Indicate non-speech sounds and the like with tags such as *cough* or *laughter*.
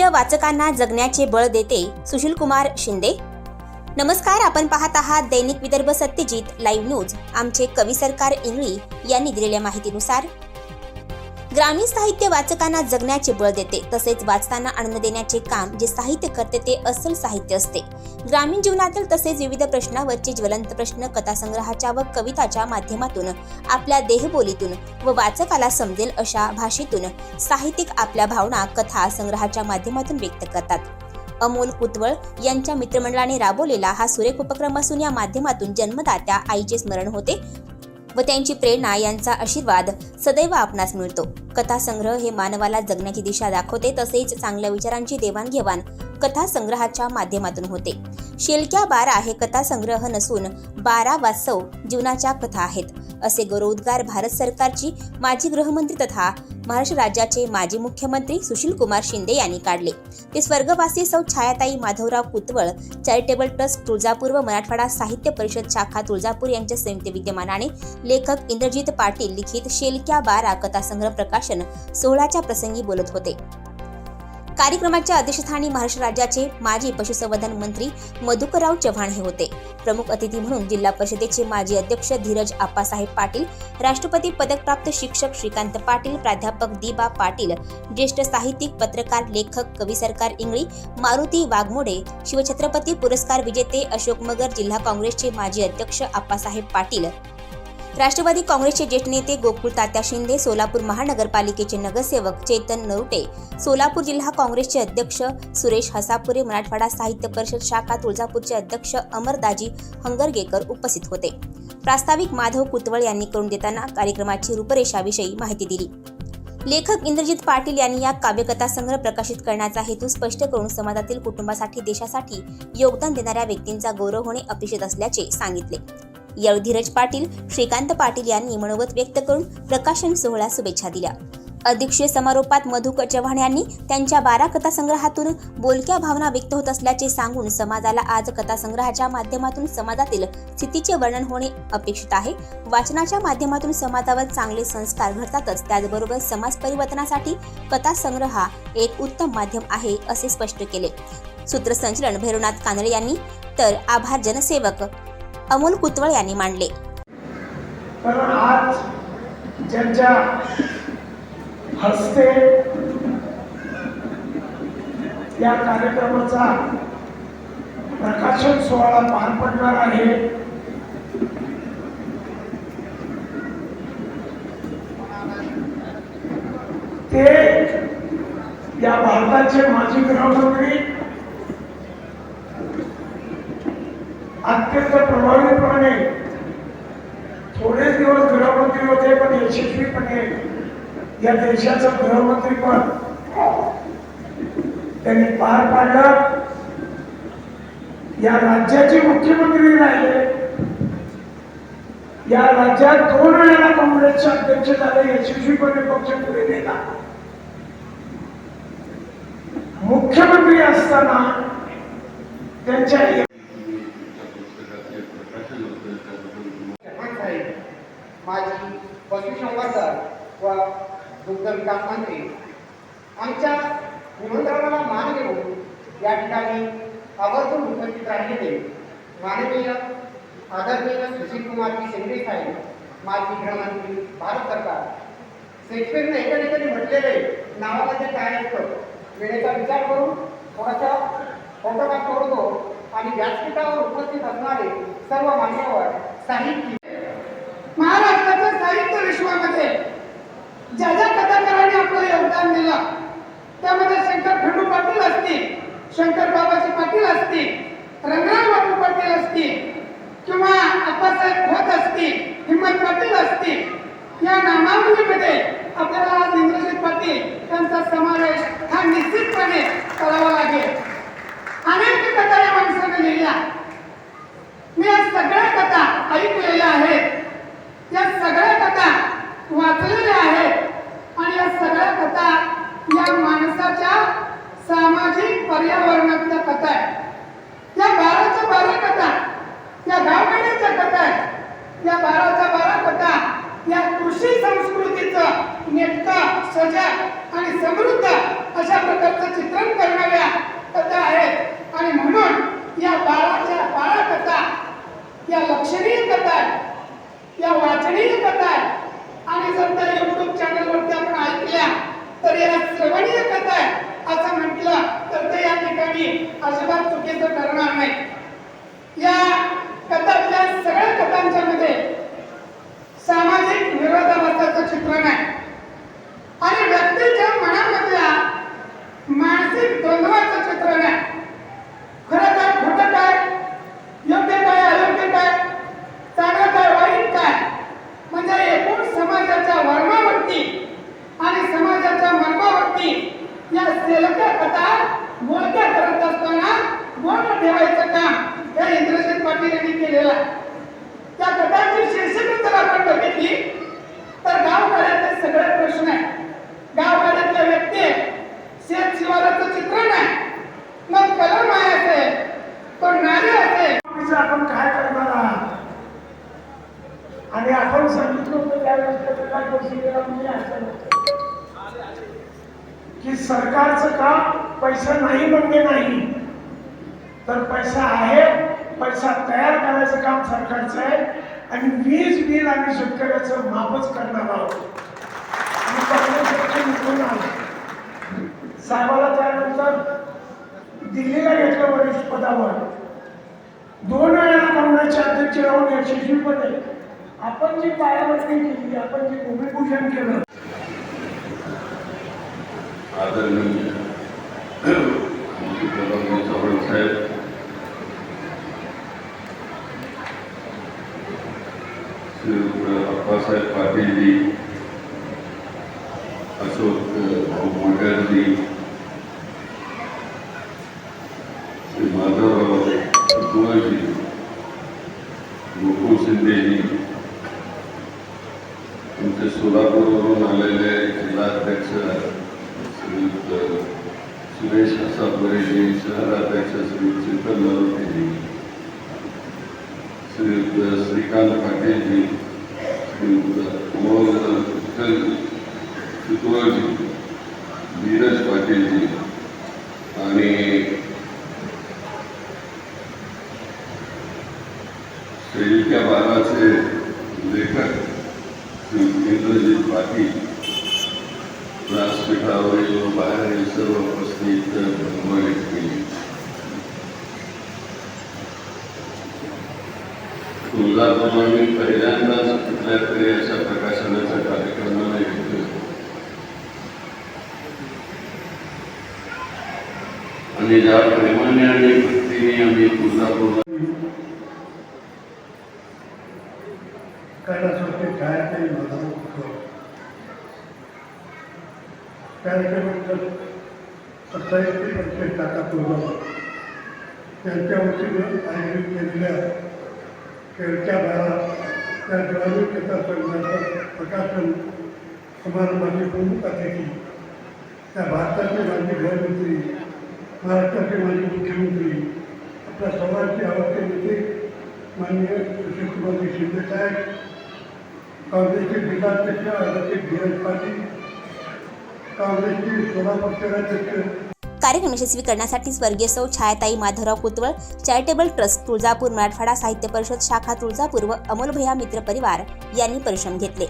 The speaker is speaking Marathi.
साहित्य वाचकांना जगण्याचे बळ देते सुशील कुमार शिंदे. नमस्कार आपण पाहत आहात दैनिक विदर्भ सत्यजित लाईव्ह न्यूज आमचे कवी सरकार इंगळी यांनी दिलेल्या माहितीनुसार ग्रामीण साहित्य वाचकांना जगण्याचे बळ देते तसेच वाचताना आनंद देण्याचे काम जे साहित्य करते ते अस्सल साहित्य असते. ग्रामीण जीवनातील तसेच विविध प्रश्नावरचे ज्वलंत प्रश्न कथासंग्रहाच्या व कविताच्या माध्यमातून आपल्या देहबोलीतून व वाचकाला समजेल अशा भाषेतून साहित्यिक आपल्या भावना कथा संग्रहाच्या माध्यमातून व्यक्त करतात. अमोल कुतवळ यांच्या मित्रमंडळाने राबवलेला हा सुरेख उपक्रम असून या माध्यमातून जन्मदात्या आईचे स्मरण होते. व त्यांची प्रेरणा यांचा आशीर्वाद सदैव आपणास मिळतो. कथासंग्रह हे मानवाला जगण्याची दिशा दाखवते तसेच चांगल्या विचारांची देवाणघेवाण कथासंग्रहाच्या माध्यमातून होते. शेलक्या बारा हे कथासंग्रह नसून बारा वास्तव जीवनाच्या कथा आहेत. असे गौरवोद्गार भारत सरकारची माजी गृहमंत्री तथा महाराष्ट्र राज्याचे माजी मुख्यमंत्री सुशील कुमार शिंदे यांनी काढले. ते स्वर्गवासी सौ छायाताई माधवराव कुतवळ चॅरिटेबल ट्रस्ट तुळजापूर व मराठवाडा साहित्य परिषद शाखा तुळजापूर यांच्या संयुक्त विद्यमानाने लेखक इंद्रजित पाटील लिखित शेलक्या बारा कथासंग्रह प्रकाशन सोहळ्याच्या प्रसंगी बोलत होते. कार्यक्रमाच्या अध्यक्षस्थानी महाराष्ट्र राज्याचे माजी पशुसंवर्धन मंत्री मधुकरराव चव्हाण हे होते. प्रमुख अतिथी म्हणून जिल्हा परिषदेचे माजी अध्यक्ष धीरज आप्पासाहेब पाटील राष्ट्रपती पदकप्राप्त शिक्षक श्रीकांत पाटील प्राध्यापक दीबा पाटील ज्येष्ठ साहित्यिक पत्रकार लेखक कवी सरकार इंगळी मारुती वाघमोडे शिवछत्रपती पुरस्कार विजेते अशोक मगर जिल्हा काँग्रेसचे माजी अध्यक्ष आप्पासाहेब पाटील. राष्ट्रवादी काँग्रेसचे ज्येष्ठ नेते गोकुळ तात्या शिंदे सोलापूर महानगरपालिकेचे नगरसेवक चेतन नरुटे सोलापूर जिल्हा काँग्रेसचे अध्यक्ष सुरेश हसापुरे मराठवाडा साहित्य परिषद शाखा तुळजापूरचे अध्यक्ष अमरदाजी हंगरगेकर उपस्थित होते. प्रास्ताविक माधव कुतवळ यांनी करून देताना कार्यक्रमाची रूपरेषाविषयी माहिती दिली. लेखक इंद्रजित पाटील यांनी या काव्यकथा संग्रह प्रकाशित करण्याचा हेतू स्पष्ट करून समाजातील कुटुंबासाठी देशासाठी योगदान देणाऱ्या व्यक्तींचा गौरव होणे अपेक्षित असल्याचे सांगितले. यावेळी धीरज पाटील श्रीकांत पाटील यांनी मनोगत व्यक्त करून प्रकाशन सोहळ्यास शुभेच्छा दिल्या. अध्यक्षीय समारोपात मधु चव्हाण यांनी त्यांच्या बारा कथासंग्रहातून बोलक्या भावना व्यक्त होत असल्याचे सांगून समाजाला आज कथासंग्रहाच्या माध्यमातून समाजातील स्थितीचे वर्णन होणे अपेक्षित आहे. वाचनाच्या माध्यमातून समाजावर चांगले संस्कार घडतातच त्याचबरोबर समाज परिवर्तनासाठी कथासंग्रह हा एक उत्तम माध्यम आहे असे स्पष्ट केले. सूत्रसंचलन भैरवनाथ कानडे यांनी. तर आभार जनसेवक अमोल कुतवळ यांनी मांडले. कारण आज ज्यांच्या हस्ते या कार्यक्रमाचा प्रकाशन सोहळा पार पडणार आहे ते या भारताचे माजी गृहमंत्री अत्यंत दिवस गृहमंत्री होते पण यशस्वीपणे या देशाचं गृहमंत्री पण. त्यांनी पार पाडलं. या राज्याचे मुख्यमंत्री राहिले. या राज्यात दोन वेळेला काँग्रेसचे अध्यक्ष झाले यशस्वीपणे पक्ष पुढे नेला. मुख्यमंत्री असताना त्यांच्या चव्हाण साहेब माजी पशुसंवर्धन व दुग्धविकास मंत्री. आमच्या निमंत्रणाला मान देऊन या ठिकाणी आवर्जून उपस्थित राहिलेले माननीय आदरणीय सुशील कुमारजी शिंदे साहेब माजी गृहमंत्री भारत सरकार. शेक्सपियरने एका ठिकाणी म्हटलेले नावामध्ये काय असतं? वेळेचा विचार करून थोडासा फोटोग्राफ करतो आणि व्यासपीठावर उपस्थित असणारे सर्व मान्यवर साहित्य ज्या ज्या कथाकारांनी आपलं योगदान दिलं त्यामध्ये शंकर खंडू पाटील असतील शंकर बाबाजी पाटील असतील रंगराव बापू पाटील असतील किंवा आप्पासाहेब खोत असतील हिम्मत पाटील असतील या नामावलीमध्ये आपल्याला आज इंद्रजित पाटील त्यांचा समावेश हा निश्चितपणे करावा लागेल. अनेक कथा या माणसाने लिहिल्या. मी आज सगळ्या कथा ऐकलेल्या आहेत या सगळ्या कथा वाचलेल्या आहेत आणि या सगळ्या कथा या माणसाच्या सामाजिक पर्यावरणातल्या कथा आहेत या बाराच्या बारा कथा या गावगाड्याच्या कथा आहेत या बाराच्या बारा कथा या कृषी संस्कृतीचं नेटकं सजग आणि समृद्ध अशा प्रकारचं चित्रण करणाऱ्या कथा आहेत. आणि म्हणून या बाळाच्या बाळा कथा या लक्षणीय कथा आहेत. या वाचनीय कथा आहेत. आणि जर त्या युट्यूब चॅनलवरती आपण ऐकल्या तर या श्रवणीय कथा आहेत. असं म्हटलं तर ते या ठिकाणी अजिबात चुकीचं करणार नाही या कथातल्या सगळ्या कथांच्या मध्ये सामाजिक विरोधाभासाचं चित्रण आहे आणि व्यक्तीच्या मनामधल्या मानसिक द्वंद्वाचं चित्रण आहे खरं काय खोटं काय योग्य काय अयोग्य काय चांगलं काय वाईट काय म्हणजे एकूण समाजाच्या वर्मावरती आणि समाजाच्या मर्मावरती या सेलक्या कथा मोठ्या करत असताना मोठं ठेवायचं काम या इंद्रजित पाटील यांनी केलेलं आहे त्या कथांची शीर्षक जर आपण बघितली तर गावगाड्यातले सगळे प्रश्न आहे गावगाड्यातल्या व्यक्ती शेत शिवाराचं चित्रण आहे. मग कलम आहे असेल तो नाले असेल आपण काय करणार आहात? आणि आपण सांगितलं होतं त्यावेळेस की सरकारचं काम पैसा नाही म्हणजे नाही. तर पैसा आहे पैसा तयार करायचं काम सरकारचं आहे आणि वीज बिल आणि शेतकऱ्याचं माफच करणार आहोत. साहेबाला त्यानंतर दिल्लीला घेतलं वरिष्ठ पदावर. दोन वेळेला काँग्रेसचे अध्यक्ष राहून यशस्वीपणे आपण जी पायाभरणी केली आपण जे भूमिपूजन केलं. आदरणीय *clears throat* साहेब श्री अप्पासाहेब पाटीलजी अशोक भाऊ मोडकरजी श्री माधवराव कुंवरजी गोकुळ शिंदेजी आमचे सोलापूरवरून आलेले जिल्हाध्यक्ष श्रीयुत सुरेश असाबरेजी शहराध्यक्ष श्रीयुत शीतल नरोटेजी श्रीयुत श्रीकांत पाटीलजी श्रीयुत अमोल चितवळजी धीरज पाटीलजी आणि बाराचे लेखक श्री इंद्रजित पाटील व्यासपीठावरील व बाहेरील सर्व उपस्थित प्रमाणित केली तुळजापूर मी पहिल्यांदाच कुठल्या तरी अशा प्रकाशनाच्या कार्यक्रमाला येतो आणि ज्या प्रेमाने आणि भक्तीने आम्ही तुळजापूरला कैलासवरती छायाताई माधव होतो कार्यक्रमानंतर सत्तावीस ते पंचवीस टाका पूर्व त्यांच्या वतीनं आयोजित केलेल्या खेळच्या भागात त्या ग्रामीण कथा संघाचं प्रकाशन समारंभाचे प्रमुख अतिथी त्या भारताचे माजी गृहमंत्री महाराष्ट्राचे माजी मुख्यमंत्री आपल्या सर्वांचे आवडते नेते माननीय सुशीलकुमारजी शिंदेसाहेब काँग्रेसचे जिल्हाध्यक्ष ॲडव्होकेट धीरज पाटील काँग्रेसचे सोलापूर शहराध्यक्ष कार्यक्रम यशस्वी करण्यासाठी स्वर्गीय सौ छायाताई माधवराव कुतवळ चॅरिटेबल ट्रस्ट तुळजापूर मराठवाडा साहित्य परिषद शाखा तुळजापूर व अमोलभया मित्र परिवार यांनी परिश्रम घेतले.